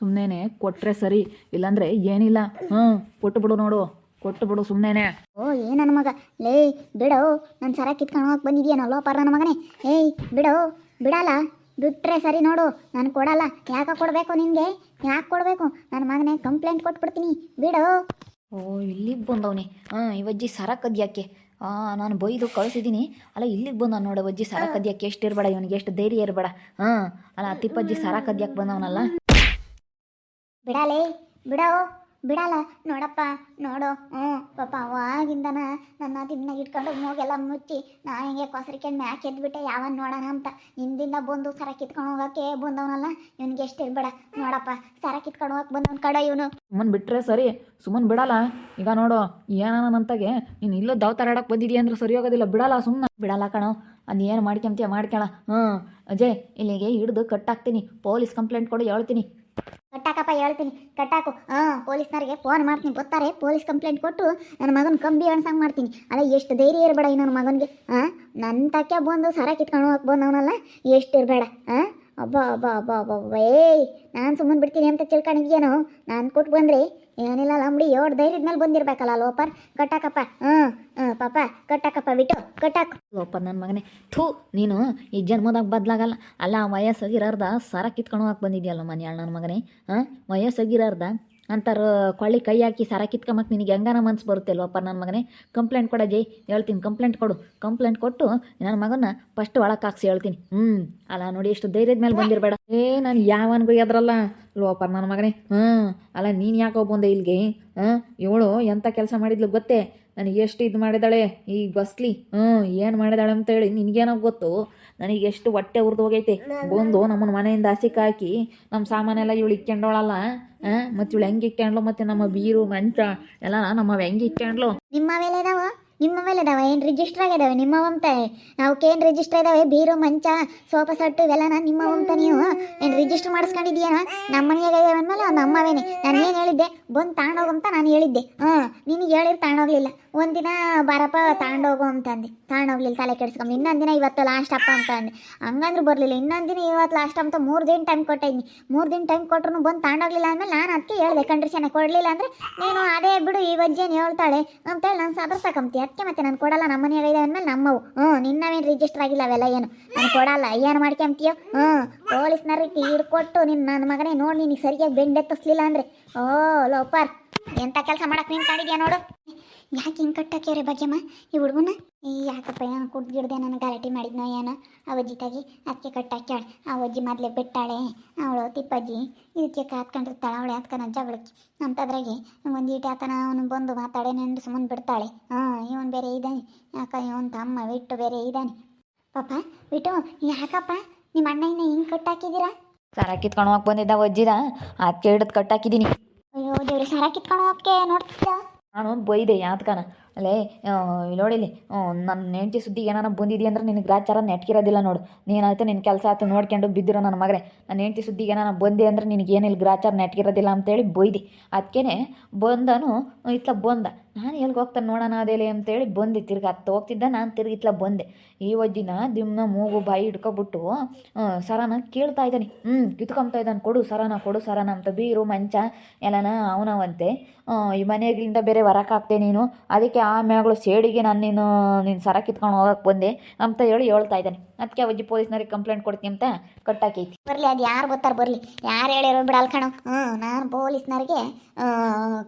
ಸುಮ್ಮನೆ ಕೊಟ್ರೆ ಸರಿ ಇಲ್ಲಾಂದ್ರೆ ಏನಿಲ್ಲ. ಹ್ಮ್ ಕೊಟ್ಟು ಬಿಡು ನೋಡು ಕೊಟ್ಟು ಬಿಡು ಸುಮ್ಮನೆ ಓ ಏ ನನ್ನ ಮಗ. ಲೇ ಬಿಡೋ ನನ್ನ ಸರ ಕಿತ್ಕೊಂಡು ಹೋಗಕ್ ಬಂದಿದ್ಯಾನಲ್ಲೋ ಪರ ನನ್ನ ಮಗನೇ. ಏಯ್ ಬಿಡೋ ಬಿಡಲ್ಲ. ಬಿಟ್ರೆ ಸರಿ ನೋಡು ನಾನು ಕೊಡಲ್ಲ. ಯಾಕೆ ಕೊಡಬೇಕು ನಿನಗೆ? ಯಾಕೆ ಕೊಡಬೇಕು? ನನ್ನ ಮಗನೇ ಕಂಪ್ಲೇಂಟ್ ಕೊಟ್ಬಿಡ್ತೀನಿ. ಬಿಡು. ಓ ಇಲ್ಲಿಗೆ ಬಂದವನಿ. ಹಾಂ ಇವಜ್ಜಿ ಸರ ಕದ್ಯಾಕೆ? ಹಾಂ ನಾನು ಬೈದು ಕಳಿಸಿದ್ದೀನಿ. ಅಲ್ಲ ಇಲ್ಲಿಗೆ ಬಂದ ನೋಡು ಅಜ್ಜಿ ಸರ ಕದ್ಯಾಕೆ? ಎಷ್ಟು ಇರಬೇಡ ಇವನಿಗೆ ಎಷ್ಟು ಧೈರ್ಯ ಇರಬೇಡ. ಹಾಂ ಅಲ್ಲ ತಿಪ್ಪಜ್ಜಿ ಸರ ಕದ್ಯಾಕೆ ಬಂದವನಲ್ಲ. ಬಿಡಲೇ? ಬಿಡೋ? ಬಿಡಲ್ಲ. ನೋಡಪ್ಪ, ನೋಡು. ಹ್ಞೂ, ಪಾಪ ಅವಾಗಿಂದನ ನನ್ನ ದಿನ ಇಟ್ಕೊಂಡು ಮೂಗೆಲ್ಲ ಮುಚ್ಚಿ ನಾ ಹಿಂಗೆ ಕೊಸರಿಕೆಂಡು ಮ್ಯಾಕ್ ಎದ್ಬಿಟ್ಟೆ ಯಾವನ್ ನೋಡೋಣ ಅಂತ. ಹಿಂದಿಂದ ಬಂದು ಸರ ಕಿತ್ಕೊಂಡು ಹೋಗಕ್ಕೆ ಬಂದವನಲ್ಲ. ಇವನಿಗೆ ಎಷ್ಟು ಇರ್ಬೇಡ ನೋಡಪ್ಪ, ಸರ ಕಿತ್ಕೊಂಡು ಹೋಗಕ್ಕೆ ಬಂದವನ ಕಡ ಇವನು. ಸುಮ್ಮನೆ ಬಿಟ್ರೆ ಸರಿ. ಸುಮ್ಮನೆ ಬಿಡಲ್ಲ. ಈಗ ನೋಡು ಏನಂತಾಗೆ ನೀನು ಇಲ್ಲೋ ದವತಾರ ಆಡಕ್ಕೆ ಬಂದಿದ್ಯಾ ಅಂದ್ರೆ ಸರಿ ಹೋಗೋದಿಲ್ಲ. ಬಿಡಲ್ಲ ಸುಮ್ಮನೆ ಬಿಡಲ್ಲ ಕಣೋ. ಅದು ಏನು ಮಾಡ್ಕೊಂತೀಯ ಮಾಡ್ಕೊಳ ಹ್ಞೂ. ಅಜಯ್, ಇಲ್ಲಿಗೆ ಹಿಡ್ದು ಕಟ್ಟಾಕ್ತೀನಿ ಪೊಲೀಸ್ ಕಂಪ್ಲೇಂಟ್ ಕೊಡು, ಹೇಳ್ತೀನಿ. ಕಟ್ಟಾಕಪ್ಪ ಹೇಳ್ತೀನಿ. ಕಟ್ಟಾಕು. ಹಾಂ ಪೊಲೀಸ್ನವ್ರಿಗೆ ಫೋನ್ ಮಾಡ್ತೀನಿ. ಗೊತ್ತಾರೆ ಪೊಲೀಸ್ ಕಂಪ್ಲೇಂಟ್ ಕೊಟ್ಟು ನನ್ನ ಮಗನ ಕಂಬಿ ಅಣ್ಸಂಗೆ ಮಾಡ್ತೀನಿ. ಅಲ್ಲ ಎಷ್ಟು ಧೈರ್ಯ ಇರಬೇಡ ಈ ನನ್ನ ಮಗನಿಗೆ. ಹಾಂ ನನ್ನ ತಕ್ಕ ಬಂದು ಸರ ಕಿತ್ಕೊಂಡು ಹೋಗಕ್ಕೆ ಬಂದವನಲ್ಲ, ಎಷ್ಟು ಇರಬೇಡ. ಹಾಂ ಅಬ್ಬ ಅಬ್ಬ ಅಬ್ಬ ಅಬ್ಬ ಏಯ್, ನಾನು ಸುಮ್ಮನೆ ಬಿಡ್ತೀನಿ ಅಂತ ತಿಳ್ಕೊಂಡಿದ್ಯೇನೋ? ನಾನು ಕೊಟ್ಟು ಬಂದ್ರಿ ಏನಿಲ್ಲ ಲಂಬಡಿ ಏಳು ಧೈರ್ಯದ ಮೇಲೆ ಬಂದಿರ್ಬೇಕಲ್ಲ ಲೋಪರ್. ಕಟ್ಟಾಕಪ್ಪ. ಹ್ಞೂ ಹ್ಞೂ, ಪಾಪ, ಕಟ್ಟಾಕಪ್ಪ, ಬಿಟ್ಟು, ಕಟ್ಟಾಕು. ಲೋಪರ್ ನನ್ನ ಮಗನೇ. ಥೂ, ನೀನು ಈ ಜನ್ಮದಾಗ ಬದಲಾಗಲ್ಲ. ಅಲ್ಲ ವಯಸ್ಸಾಗಿರಾರ್ದ ಸರ ಕಿತ್ಕೊಂಡು ಹೋಗಕ್ಕೆ ಬಂದಿದ್ಯಲ್ಲ ಮನೆಯಾಳ ನನ್ನ ಮಗನೇ. ಹಾಂ, ವಯಸ್ಸಾಗಿರಾರ್ದ ಅಂತಾರ, ಕೊಳ್ಳಿ ಕೈ ಹಾಕಿ ಸರ ಕಿತ್ಕೊಂಬಕ್ಕೆ ನಿನಗೆ ಹೆಂಗಾನ ಮನ್ಸು ಬರುತ್ತೆ ಅಲ್ವಪ್ಪ ನನ್ನ ಮಗನೇ? ಕಂಪ್ಲೇಂಟ್ ಕೊಡ ಜೈ, ಹೇಳ್ತೀನಿ ಕಂಪ್ಲೇಂಟ್ ಕೊಡು ಕಂಪ್ಲೇಂಟ್ ಕೊಟ್ಟು ನನ್ನ ಮಗನ ಫಸ್ಟ್ ಒಳಕ್ಕೆ ಹಾಕ್ಸಿ, ಹೇಳ್ತೀನಿ. ಹ್ಞೂ ಅಲ್ಲ ನೋಡಿ ಎಷ್ಟು ಧೈರ್ಯದ ಮೇಲೆ ಬಂದಿರಬೇಡ. ಏ, ನಾನು ಯಾವನ್ಗೂ ಎದ್ರಲ್ಲ? ಲೋಪ ನನ್ನ ಮಗನೇ. ಹ್ಞೂ ಅಲ್ಲ ನೀನು ಯಾಕೋ ಬಂದೆ ಇಲ್ಲಿಗೆ? ಹಾಂ ಇವಳು ಎಂಥ ಕೆಲಸ ಮಾಡಿದ್ಲು ಗೊತ್ತೇ? ನನಗೆ ಎಷ್ಟು ಇದು ಮಾಡಿದಾಳೆ? ಈ ಬಸ್ಲಿ ಹ್ಞೂ ಏನು ಮಾಡಿದಾಳೆ ಅಂತೇಳಿ ನಿನಗೇನೋ ಗೊತ್ತು. ನನಗೆ ಎಷ್ಟು ಹೊಟ್ಟೆ ಉರಿದು ಹೋಗೈತೆ. ಬಂದು ನಮ್ಮನ್ನ ಮನೆಯಿಂದ ಹಸಿಕಾಕಿ ನಮ್ಮ ಸಾಮಾನೆಲ್ಲ ಇವಳು ಇಕ್ಕೊಂಡೋಳಲ್ಲ ಮತ್ತು ಇವಳು ಹೆಂಗೆ ಇಕ್ಕೊಂಡ್ಲು ಮತ್ತೆ ನಮ್ಮ ಬೀರು ಮಂಚ ಎಲ್ಲ ನಮ್ಮ ಹೆಂಗೆ ಇಕ್ಕೊಂಡ್ಲು ನಿಮ್ಮ ನಿಮ್ಮ ಮೇಲೆ ಇದಾವ ಏನು ರಿಜಿಸ್ಟರ್ ಆಗಿದಾವೆ ನಾವು ಅವಕ್ಕೇನು ರಿಜಿಸ್ಟರ್ ಇದಾವೆ? ಬೀರು ಮಂಚ, ಸೋಫಾ ಸೆಟ್ಟು ನಿಮ್ಮ ನಿಮ್ಮವಂತ ನೀವು? ಏನು ರಿಜಿಸ್ಟರ್ ಮಾಡಿಸ್ಕೊಂಡಿದ್ಯಾ ನಮ್ಮ ಮನೆಯಾಗ ಅಂದಮೇಲೆ ಅವ್ನು ನಮ್ಮವೇನೆ ನಾನು ಏನು ಹೇಳಿದ್ದೆ? ಬಂದು ಅಂತ ನಾನು ಹೇಳಿದ್ದೆ. ಹಾಂ, ನಿನಗೆ ಹೇಳಿದ್ರೆ ತಗೊಂಡೋಗ್ಲಿಲ್ಲ ಒಂದಿನ ಬಾರಪ್ಪ ತಗೊಂಡೋಗು ಅಂತಂದೆ. ತಗೊಂಡೋಗ್ಲಿಲ್ಲ ತಲೆ ಕೆಡಿಸ್ಕೊಂಡು. ಇನ್ನೊಂದು ದಿನ ಇವತ್ತು ಲಾಸ್ಟ್ ಅಪ್ಪ ಅಂತ ಅಂದೆ. ಹಂಗಂದ್ರೆ ಬರಲಿಲ್ಲ. ಇನ್ನೊಂದು ದಿನ ಇವತ್ತು ಲಾಸ್ಟ್ ಅಂತ ಮೂರು ದಿನ ಟೈಮ್ ಕೊಟ್ಟಿದ್ನಿ. ಮೂರು ದಿನ ಟೈಮ್ ಕೊಟ್ಟರು ಬಂದು ತಗೊಂಡೋಗ್ಲಿಲ್ಲ ಅಂದಮೇಲೆ ನಾನು ಅದಕ್ಕೆ ಹೇಳಿದೆ ಕಂಡ್ರಿಷನ್ ಕೊಡಲಿಲ್ಲ ಅಂದರೆ ನೀನು ಅದೇ ಬಿಡು, ಈ ವಜ್ಜೇನು ಹೇಳ್ತಾಳೆ ಅಂತೇಳಿ ನಾನು ಸದರ್ ತಗೊಂತಿ ಅದಕ್ಕೆ ಮತ್ತೆ ನಾನು ಕೊಡಲ್ಲ ನಮ್ಮ ಮನೆಯಾಗ ಇದೆ ಅಂದಮೇಲೆ ನಮ್ಮವು. ಹ್ಞೂ ನಿನ್ನವೇನು ರಿಜಿಸ್ಟರ್ ಆಗಿಲ್ಲ ಅವೆಲ್ಲ ಏನು? ನಾನು ಕೊಡಲ್ಲ, ಏನು ಮಾಡ್ಕೊಂತೀಯೋ ಹ್ಞೂ ಪೊಲೀಸ್ನವ್ರಿಗೆ ಹಿಡ್ಕೊಟ್ಟು ನಿನ್ನ ನನ್ನ ಮಗನೇ ನೋಡಿ ನೀನು ಸರಿಯಾಗಿ ಬೆಂಡೆತ್ತಿಸ್ಲಿಲ್ಲ ಅಂದರೆ. ಓ, ಲೋಪರ್. ಎಂಥ ಕೆಲಸ ಮಾಡಕ್ಕೆ ನಿಂತಾಡಿದ್ಯಾ ನೋಡು? ಯಾಕೆ ಹಿಂಗೆ ಕಟ್ಟಾಕ್ಯಾರೆ ಭಾಗ್ಯಮ್ಮ? ಈ ಹುಡುಗನ? ಈ ಯಾಕಪ್ಪ ಏನು ಕುಡ್ದಿಡ್ದೆ ನಾನು ಗಲಾಟೆ ಮಾಡಿದ್ನೋ ಏನೋ? ಆ ಅಜ್ಜಿ ತಾಗಿ ಅದಕ್ಕೆ ಕಟ್ಟಾಕ್ಯಾಳೆ ಆ ಅಜ್ಜಿ ಮೊದಲೇ ಬಿಟ್ಟಾಳೆ. ಅವಳು ತಿಪ್ಪಜ್ಜಿ. ಇದಕ್ಕೆ ಕಾತ್ಕೊಂಡಿರ್ತಾಳೆ ಅವಳೆ ಅದಕ್ಕೆ ನನ್ನ ಜಗಳಕ್ಕೆ ಅಂತದ್ರಾಗೆ ಒಂದು ಈಟೆ ಆತನ ಅವನು ಬಂದು ಮಾತಾಡೆ ನೆಂಡು ಸುಮ್ಮನೆ ಬಿಡ್ತಾಳೆ. ಹಾಂ ಇವನು ಬೇರೆ ಇದ್ದಾನೆ ಯಾಕ ಇವನ್ ತಮ್ಮ ಬಿಟ್ಟು ಬೇರೆ ಇದ್ದಾನೆ ಪಾಪ ಬಿಟ್ಟು ಯಾಕಪ್ಪ? ನಿಮ್ಮ ಅಣ್ಣ ಇನ್ನ ಹಿಂಗೆ ಕಟ್ಟಾಕಿದ್ದೀರಾ ಸರ ಕಿತ್ಕೊಂಡು ಹೋಗಿ ಬಂದಿದ್ದ ಅಜ್ಜಿದ ಅದಕ್ಕೆ ಹಿಡಿದು ಕಟ್ಟಾಕಿದ್ದೀನಿ ಅಯ್ಯೋ ದೇವ್ರಿ ಸರ ಕಿತ್ಕೊಂಡು ಹೋಗಕ್ಕೆ ನೋಡ್ತಿದ್ದ ನಾನು ಬೈದೆ ಯಾತ್ಕನ ಅಲ್ಲೇ ನೋಡಿಲಿ ನನ್ನ ಹೆಂಡತಿ ಸುದ್ದಿ ಏನಾರ ಬಂದಿದೆ ಅಂದ್ರೆ ನಿನಗೆ ಗ್ರಾಚಾರ ನೆಟ್ಕಿರೋದಿಲ್ಲ ನೋಡು. ನೀನಾಯ್ತು ನಿನ್ನ ಕೆಲಸ ಆಯ್ತು ನೋಡ್ಕೊಂಡು ಬಿದ್ದಿರೋ ನನ್ನ ಮಗನೇ. ನನ್ನ ಹೆಂಡತಿ ಸುದ್ದಿ ಏನಾರ ಬಂದೆ ಅಂದ್ರೆ ನಿನಗೆ ಏನಿಲ್ಲ, ಗ್ರಾಚಾರ ನೆಟ್ಕಿರೋದಿಲ್ಲ ಅಂತೇಳಿ ಬೈದಿ ಅದಕ್ಕೇ ಬಂದನು, ಇತ್ಲ ಬಂದ. ನಾನು ಎಲ್ಲಿಗೆ ಹೋಗ್ತಾನೆ ನೋಡೋಣ ಅದೇಲೆ ಅಂತೇಳಿ ಬಂದೆ. ತಿರ್ಗಿ ಅತ್ತ ಹೋಗ್ತಿದ್ದ, ನಾನು ತಿರ್ಗಿ ಇತ್ಲ ಬಂದೆ. ಈ ಒಜ್ಜಿನ ದಿಮ್ನ ಮೂಗು ಬಾಯಿ ಹಿಡ್ಕೊಬಿಟ್ಟು ಸರನ ಕೇಳ್ತಾ ಇದ್ದಾನೆ. ಹ್ಞೂ ಕಿತ್ಕೊಂಬ್ತಾ ಇದ್ದಾನೆ. ಕೊಡು ಸರನ ಕೊಡು ಸರನ ಅಂತ ಬೀರು, ಮಂಚ, ಎಲ್ಲನ ಅವನವಂತೆ. ಈ ಮನೆಗಳಿಂದ ಬೇರೆ ಹೊರಕಾಗ್ತೆ ನೀನು. ಅದಕ್ಕೆ ಆ ಮ್ಯಾಗಳು ಸೇಡಿಗೆ ನಾನು ನೀನು ನೀನು ಸರ ಕಿತ್ಕೊಂಡು ಹೋಗಕ್ಕೆ ಬಂದೆ ಅಂತ ಹೇಳಿ ಹೇಳ್ತಾ ಇದ್ದಾನೆ. ಅದಕ್ಕೆ ಅಜ್ಜಿ ಪೊಲೀಸ್ನವ್ರಿಗೆ ಕಂಪ್ಲೇಂಟ್ ಕೊಡ್ತೀನಿ ಅಂತ ಕಟ್ಟಾಕೈತಿ. ಬರಲಿ, ಅದು ಯಾರು ಗೊತ್ತಾರ ಬರಲಿ. ಯಾರು ಹೇಳಿರೋ ಬಿಡಲ್ ಕಣೋ. ಹ್ಞೂ ನಾನು ಪೊಲೀಸ್ನವ್ರಿಗೆ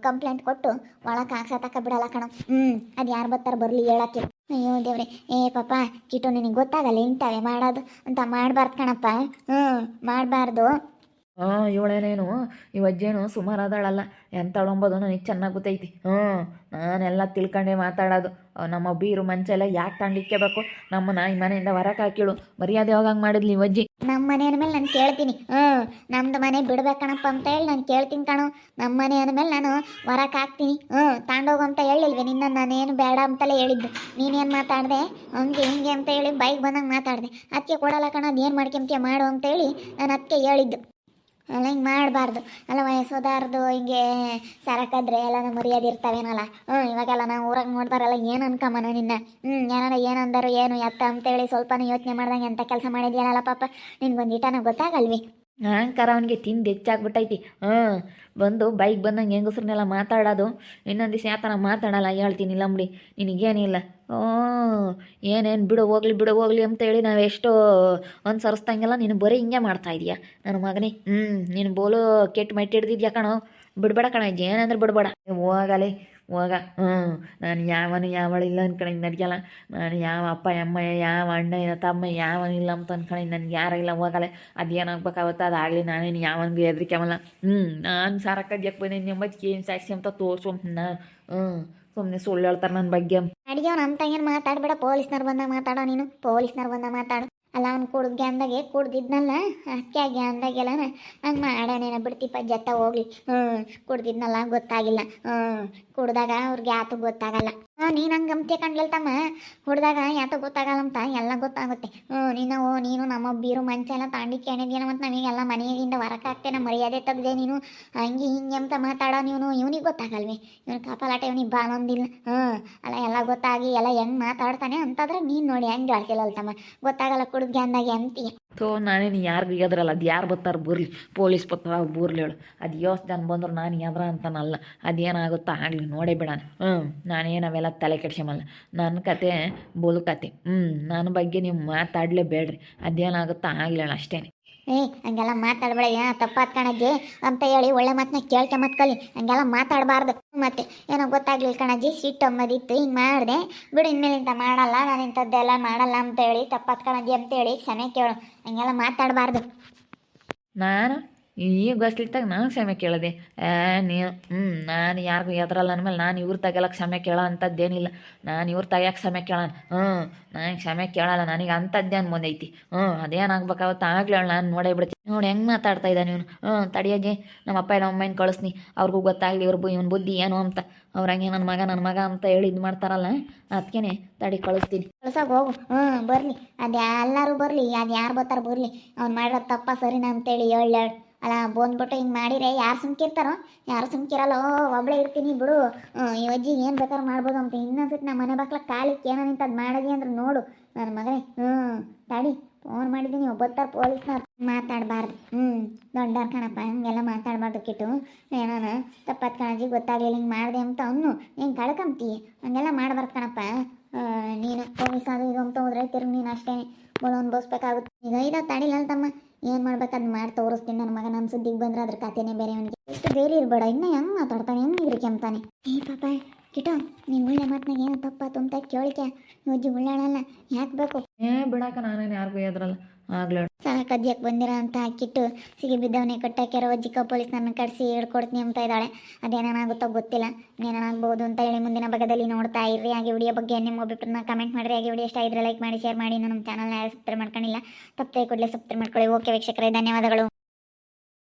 ಕಂಪ್ಲೇಂಟ್ ಕೊಟ್ಟು ಒಳಗೆ ಹಾಕ್ಸತಕ್ಕ ಬಿಡಲ್ಲ ಕಣ. ಹ್ಮ್, ಅದು ಯಾರು ಬರ್ತಾರ ಬರ್ಲಿ ಹೇಳಕ್ಕೆ. ಅಯ್ಯೋ ದೇವ್ರೆ, ಏ ಪಾಪ ಕಿಟು ನಿನಗೆ ಗೊತ್ತಾಗಲ್ಲ ಇಂಥವೇ ಮಾಡೋದು? ಅಂತ ಮಾಡಬಾರ್ದು ಕಣಪ್ಪ. ಹ್ಞೂ ಮಾಡಬಾರ್ದು. ಹಾಂ, ಇವಳೇನೇನು? ಈ ಅಜ್ಜೇನು ಸುಮಾರು ಅದಾಳಲ್ಲ. ಎಂತಾಳಂಬೋದು ನನಗೆ ಚೆನ್ನಾಗಿ ಗೊತ್ತೈತಿ. ಹ್ಞೂ, ನಾನೆಲ್ಲ ತಿಳ್ಕೊಂಡೆ ಮಾತಾಡೋದು. ನಮ್ಮ ಬೀರು ಮಂಚೆಲ್ಲ ಯಾಕೆ ತಂಡಿಕ್ಕೋಬೇಕು ನಮ್ಮನ್ನ ಈ ಮನೆಯಿಂದ ಹೊರಕ್ಕೆ ಹಾಕಿಳು. ಮರ್ಯಾದೆ ಹೋಗಂಗೆ ಮಾಡಿದ್ಲಿ ಈ ಅಜ್ಜಿ? ನಮ್ಮ ಮನೆ ಅಂದಮೇಲೆ ನಾನು ಕೇಳ್ತೀನಿ. ಹ್ಞೂ, ನಮ್ದು ಮನೆ ಬಿಡ್ಬೇಕಣಪ್ಪ ಅಂತ ಹೇಳಿ ನಾನು ಕೇಳ್ತೀನಿ ಕಣು. ನಮ್ಮ ಮನೆ ಅಂದಮೇಲೆ ನಾನು ಹೊರಕ್ಕೆ ಹಾಕ್ತೀನಿ. ಹ್ಞೂ, ತಾಂಡೋಗು ಅಂತ ಹೇಳಿಲ್ವೇ? ನಿನ್ನ ನಾನೇನು ಬೇಡ ಅಂತಲೇ ಹೇಳಿದ್ದು. ನೀನೇನು ಮಾತಾಡಿದೆ? ಹಂಗೆ ಹಿಂಗೆ ಅಂತ ಹೇಳಿ ಬೈಕ್ ಬಂದಂಗೆ ಮಾತಾಡಿದೆ. ಅದಕ್ಕೆ ಕೊಡಲ್ಲ ಕಣ ಅದೇನು ಮಾಡ್ಕೊಂತೀಯ ಮಾಡು ಅಂತೇಳಿ ನಾನು ಅದಕ್ಕೆ ಹೇಳಿದ್ದು. ಅಲ್ಲ, ಹಿಂಗೆ ಮಾಡಬಾರ್ದು. ಅಲ್ಲ, ವಯಸ್ಸೋದಾರ್ದು ಹಿಂಗೆ ಸರಕಾದ್ರೆ ಎಲ್ಲ ಮರ್ಯಾದೆ ಇರ್ತಾವೇನಲ್ಲ. ಹ್ಞೂ ಇವಾಗೆಲ್ಲ ನಾವು ಊರಾಗ ನೋಡ್ತಾರಲ್ಲ ಏನು ಅನ್ಕಮ್ಮನ ನಿನ್ನ? ಹ್ಞೂ ಏನಾರ ಏನು ಅಂದರು, ಏನು ಎತ್ತ ಅಂತೇಳಿ ಸ್ವಲ್ಪನೂ ಯೋಚನೆ ಮಾಡ್ದಂಗೆ ಎಂಥ ಕೆಲಸ ಮಾಡಿದ್ಯಾನಲ್ಲ ಪಾಪ? ನಿನ್ಗೊಂದು ಇಟನ ಗೊತ್ತಾಗಲ್ವಿ? ಅಹಂಕಾರ ಅವನಿಗೆ ತಿಂದು ಹೆಚ್ಚಾಗ್ಬಿಟ್ಟೈತಿ. ಹಾಂ ಬಂದು ಬೈಕ್ ಬಂದಂಗೆ ಹೆಂಗಸ್ರನ್ನೆಲ್ಲ ಮಾತಾಡೋದು. ಇನ್ನೊಂದು ದಿವಸ ಯಾತನ ಮಾತಾಡಲ್ಲ ಹೇಳ್ತೀನಿ ಲಂಬಡಿ ನಿನಗೇನಿಲ್ಲ. ಓ, ಏನೇನು ಬಿಡು ಹೋಗ್ಲಿ ಬಿಡು ಹೋಗ್ಲಿ ಅಂತ ಹೇಳಿ ನಾವು ಒಂದು ಅನುಸರಿಸ್ದಂಗೆಲ್ಲ ನೀನು ಬರೀ ಹಿಂಗೆ ಮಾಡ್ತಾ ಇದೀಯ? ನನ್ನ ಮಗನೇ ಹ್ಞೂ ನೀನು ಬೋಲು ಕೆಟ್ಟ ಮೈಟ್ ಹಿಡ್ದಿದ್ಯಾ ಕಣೋ? ಬಿಡ್ಬೇಡ ಕಣ ಏನಂದ್ರೆ ಬಿಡ್ಬೇಡ. ಹೋಗಲೇ ಹೋಗ ಹ್ಞೂ ನಾನು ಯಾವನು ಯಾವಳು ಇಲ್ಲ ಅಂದ್ಕೊಂಡು ನಡೆಯಲ್ಲ ನಾನು ಯಾವ ಅಪ್ಪ, ಅಮ್ಮ, ಯಾವ ಅಣ್ಣ ಇಲ್ಲ ತಮ್ಮ ಇಲ್ಲ ಅಂತ ಅನ್ಕಣಿ ನನಗೆ ಯಾರಿಲ್ಲ ಹೋಗಲ್ಲ. ಅದೇನಾಗ್ಬೇಕಾವತ್ತ ಅದಾಗಲಿ ನಾನೇನು ಯಾವನಿಗೂ ಹೆದ್ರಿಕೆ ಅವಲ್ಲ ಹ್ಞೂ ನಾನು ಸಾರಕ್ಕದ್ಯಕ್ಕೆ ಬಂದಿನಿ ಎಂಬತ್ತು ಏನು ಸಾಕ್ಷಿ ಅಂತ ತೋರಿಸು ಹ್ಞೂ ಸುಮ್ಮನೆ ಸುಳ್ಳು ಹೇಳ್ತಾರೆ ನನ್ನ ಬಗ್ಗೆ. ಅಡಿಗೆ ಅಂತ ಏನು ಮಾತಾಡ್ಬೇಡ, ಪೊಲೀಸ್ನವ್ರು ಬಂದಾಗ ಮಾತಾಡೋ ನೀನು. ಪೊಲೀಸ್ನವ್ರು ಬಂದಾಗ ಮಾತಾಡು. ಅಲ್ಲ ಅವ್ನು ಕುಡ್ದು ಗ್ಯಾಂದಾಗೆ ಕುಡ್ದಿದ್ನಲ್ಲ, ಅಕ್ಕೆ ಗ್ಯಾಂದಾಗೆಲ್ಲ ಹಂಗೆ ಮಾಡೋನೇನ ಬಿಡ್ತಿಪ್ಪ ಜತ್ತ ಹೋಗ್ಲಿ. ಹ್ಞೂ ಕುಡ್ದಿದ್ನಲ್ಲ ಗೊತ್ತಾಗಿಲ್ಲ. ಹ್ಞೂ ಕುಡ್ದಾಗ ಅವ್ರಿಗೆ ಯಾತು ಗೊತ್ತಾಗಲ್ಲ. ಹಾಂ, ನೀನು ಹಂಗೆ ಗಮತಿ ಕಂಡ್ಲಲ್ ತಮ್ಮ ಕುಡ್ದಾಗ ಯಾತ ಗೊತ್ತಾಗಲ್ಲ ಅಂತ ಎಲ್ಲ ಗೊತ್ತಾಗುತ್ತೆ. ಹ್ಞೂ ನೀನು, ಓ, ನೀನು ನಮ್ಮ ಬೀರು ಮಂಚ ಎಲ್ಲ ತಾಂಡಿ ಕೇಳಿದ್ಯಾನ ಮತ್ತು ನಮಗೆಲ್ಲ ಮನೆಯಿಂದ ಹೊರಕಾಗ್ತೇನೆ ಮರ್ಯಾದೆ ತೆಗ್ದೆ ನೀನು. ಹಂಗೆ ಹಿಂಗೆ ಅಂತ ಮಾತಾಡೋ ನೀನು, ಇವನಿಗೆ ಗೊತ್ತಾಗಲ್ವೇ? ಇವನು ಕಾಪಾಲಾಟ, ಇವನಿಗೆ ಬಾಲೊಂದಿಲ್ಲ ಹ್ಞೂ ಅಲ್ಲ, ಎಲ್ಲ ಗೊತ್ತಾಗಿ, ಎಲ್ಲ ಹೆಂಗೆ ಮಾತಾಡ್ತಾನೆ ಅಂತಂದ್ರೆ ನೀನು ನೋಡಿ, ಹೆಂಗೆ ಅಲ್ಲ ತಮ್ಮ ಗೊತ್ತಾಗಲ್ಲ ಕುಡ್ದು ಅಂದಾಗೆ ಅಂತೀಯ. ಥೋ ನಾನೇನು ಯಾರಿಗೂ ಎದ್ರಲ್ಲ ಅದು ಯಾರು ಬರ್ತಾರೆ ಬೂರ್ಲಿ? ಪೊಲೀಸ್ ಬತ್ತಾರ ಬೂರ್ಲಿ ಹೇಳು. ಅದು ಯೋಸ್ ಜನ ಬಂದ್ರು ನಾನು ಎದ್ರ ಅಂತಾನಲ್ಲ. ಅದೇನಾಗುತ್ತೋ ಆಗಲಿ, ನೋಡೇ ಬಿಡಾನ ಹ್ಞೂ ನಾನೇನು ಅವೆಲ್ಲ ತಲೆ ಕೆಡ್ಸಮಲ್ಲ ನನ್ನ ಕತೆ, ಬೋಲು ಕತೆ. ಹ್ಞೂ ನನ್ನ ಬಗ್ಗೆ ನೀವು ಮಾತಾಡಲೇಬೇಡ್ರಿ. ಅದೇನಾಗುತ್ತೋ ಆಗಲಿ ಹೇಳು ಅಷ್ಟೇ ಏ, ಹಂಗೆಲ್ಲ ಮಾತಾಡ್ಬೇಡ ಏನ ತಪ್ಪಾತ್ ಅಂತ ಹೇಳಿ ಒಳ್ಳೆ ಮಾತನ್ನ ಕೇಳ್ಕೆ ಮತ್ ಕಲಿ. ಹಂಗೆಲ್ಲ ಮಾತಾಡಬಾರ್ದು. ಮತ್ತೆ ಏನೋ ಗೊತ್ತಾಗ್ಲಿಲ್ಲ ಕಣಜ್ಜಿ, ಸಿಟ್ಟು ಅಮ್ಮದಿತ್ತು ಹಿಂಗೆ ಮಾಡಿದೆ. ಬಿಡು, ಇನ್ಮೇಲಿಂದ ಮಾಡಲ್ಲ, ನಾನು ಇಂಥದ್ದೆಲ್ಲ ಮಾಡಲ್ಲ ಅಂತ ಹೇಳಿ, ತಪ್ಪಾತ್ ಅಂತ ಹೇಳಿ ಕ್ಷಮೆ ಕೇಳು. ಹಂಗೆಲ್ಲ ಮಾತಾಡಬಾರ್ದು. ನಾನು? ಈಗ ಬಸ್ಲಿತ್ತಾಗ ನಾನು ಕ್ಷಮೆ ಕೇಳಿದೆ. ನೀವು ಹ್ಞೂ ನಾನು ಯಾರಿಗೂ ಎದ್ರಲ್ಲ ಅಂದಮೇಲೆ ನಾನು ಇವ್ರ ತಗೆಲ್ಲ ಕ್ಷಮೆ ಕೇಳೋ ಅಂಥದ್ದೇನಿಲ್ಲ. ನಾನು ಇವ್ರ ತಗ್ಯಾಕ ಕ್ಷಮೆ ಕೇಳೋಣ ಹ್ಞೂ ನಾನು ಕ್ಷಮೆ ಕೇಳಲ್ಲ. ನನಗೆ ಅಂಥದ್ದೇನು ಬಂದೈತಿ ಹ್ಞೂ ಅದೇನಾಗ್ಬೇಕಾವತ್ತು ಆಗ್ಲಿ ನಾನು ನೋಡೇ ಬಿಡ್ತೀನಿ. ನೋಡಿ ಹೆಂಗೆ ಮಾತಾಡ್ತಾ ಇದ್ದಾನೆ ಇವನು. ಹ್ಞೂ ತಡಿಯಜ್ಜಿ ನಮ್ಮ ಅಪ್ಪ ನಮ್ಮ ಅಮ್ಮನ ಕಳಿಸ್ನಿ. ಅವ್ರಿಗೂ ಗೊತ್ತಾಗಲಿ ಇವ್ರ ಇವನ ಬುದ್ಧಿ ಏನು ಅಂತ. ಅವ್ರು ಹಂಗೆ ನನ್ನ ಮಗ ನನ್ನ ಮಗ ಅಂತ ಹೇಳಿ ಇದು ಮಾಡ್ತಾರಲ್ಲ? ಅದಕ್ಕೇ ತಡಿ ಕಳಿಸ್ತೀನಿ. ಕಳ್ಸೋಕೆ ಹೋಗು. ಹ್ಞೂ ಬರಲಿ. ಅದು ಎಲ್ಲರೂ ಬರಲಿ. ಅದು ಯಾರು ಬರ್ತಾರೆ ಬರಲಿ. ಅವ್ನು ಮಾಡಿರೋ ತಪ್ಪ ಸರಿನಾ ಅಂತೇಳಿ ಹೇಳಿ, ಹೇಳು. ಅಲ್ಲ ಬಂದ್ಬಿಟ್ಟು ಹಿಂಗೆ ಮಾಡಿರೆ, ಯಾರು ಸುಮ್ಕಿರ್ತಾರೋ, ಯಾರು ಸುಮ್ಕಿರಲ್ಲ ಓ ಒಬ್ಬಳೇ ಇರ್ತೀನಿ ಬಿಡು. ಈ ಅಜ್ಜಿ ಏನು ಬೇಕಾದ್ರೂ ಮಾಡ್ಬೋದು ಅಂತ. ಇನ್ನೊಂದ್ಸತಿ ನಮ್ಮ ಮನೆ ಬಾಕ್ಲ ಕಾಲಿಕ್ಕೆ ಏನೋ ನಿಂತದ್ದು ಮಾಡಿದಿ ಅಂದ್ರೆ ನೋಡು. ನನ್ನ ಮಗನೇ ಹ್ಞೂ ತಾಡಿ ಫೋನ್ ಮಾಡಿದ್ದೀನಿ, ಒಬ್ಬತ್ತಾರ ಪೊಲೀಸ್ನ ಮಾತಾಡಬಾರ್ದು. ಹ್ಞೂ ದೊಡ್ಡ ಕಣಪ್ಪ, ಹಂಗೆಲ್ಲ ಮಾತಾಡಬಾರ್ದು ಕಿಟ್ಟು ಏನಾನ ತಪ್ಪತ್ತು ಕಣಜಿ ಗೊತ್ತಾಗಲಿಲ್ಲ ಹಿಂಗೆ ಮಾಡಿದೆ ಅಂತ ಅವನು. ಹಿಂಗೆ ಕಳ್ಕಂಬ್ತಿ ಹಂಗೆಲ್ಲ ಮಾಡಬಾರ್ದು ಕಣಪ್ಪ. ನೀನು ಪೊಲೀಸ್ ಅದು ಇದು ಅಂತ ಹೋದ್ರೆ ತಿರುಗಿ ನೀನು ಅಷ್ಟೇ ಬೋಳು ಅನುಭವಿಸ್ಬೇಕಾಗುತ್ತೆ ಈಗ ಇದ ತಡಿಲ್ಲ ತಮ್ಮ. ಏನು ಮಾಡ್ಬೇಕು ಅದು ಮಾಡಿ ತೋರಿಸ್ತೀನಿ ನನ್ನ ಮಗ ನನ್ನ ಸುದ್ದಿಗೆ ಬಂದ್ರೆ ಅದ್ರ ಕಥೆನೇ ಬೇರೆ ಅವನಿಗೆ ಎಷ್ಟು ಬೇರೆ ಇರಬೇಡ, ಇನ್ನ ಹೆಂಗೆ ಮಾತಾಡ್ತಾನೆ, ಹೆಂಗೆ ಇರ್ಕೆಂತಾನೆ ಏ ಪಾಪ ಕಿಟೋ, ನೀನು ಒಳ್ಳೆ ಮಾತನಾಗ ಏನೋ ತಪ್ಪ ತುಂಬ ಕೇಳಿಕೆ ಅಜ್ಜಿ ಉಳ್ಳಾಳಲ್ಲ ಯಾಕೆ ಬೇಕು? ಏ ಬಿಡಾಕ ನಾನೇನು ಯಾರಿಗೂ ಎದ್ರಲ್ಲ ಆಗ್ಲಿ ಸಲ ಬಂದಿರ ಅಂತ ಹಾಕಿಟ್ಟು ಸಿಗಿ ಬಿದ್ದವನೇ ಕಟ್ಟಾಕ್ಯಾರ ಅಜ್ಜಿಕ ಪೊಲೀಸ್ ನನ್ನ ಕರೆಸಿ ಹೇಳ್ಕೊಡ್ತೀನಿ ಅಂತ ಇದ್ದಾಳೆ. ಅದೇನಾಗುತ್ತೋ ಗೊತ್ತಿಲ್ಲ. ಏನಾಗ್ಬೋದು ಅಂತ ಹೇಳಿ ಮುಂದಿನ ಭಾಗದಲ್ಲಿ ನೋಡ್ತಾ ಇರ್ರಿ. ಹಾಗೆ ವಿಡಿಯೋ ಬಗ್ಗೆ ನಿಮ್ಮ ಒಬ್ಬರನ್ನ ಕಮೆಂಟ್ ಮಾಡಿರಿ. ಹಾಗೆ ವಿಡಿಯೋ ಇಷ್ಟ ಇದ್ರೆ ಲೈಕ್ ಮಾಡಿ ಶೇರ್ ಮಾಡಿ. ನಮ್ಮ ಚಾನಲ್ನ ಯಾರು ಸಬ್ಸ್ಕ್ರೈಬ್ ಮಾಡ್ಕೊಂಡಿಲ್ಲ ತಪ್ಪೇ ಕೂಡಲೇ ಸಬ್ಸ್ಕ್ರೈಬ್ ಮಾಡ್ಕೊಳ್ಳಿ. ಓಕೆ ವೀಕ್ಷಕರೇ, ಧನ್ಯವಾದಗಳು.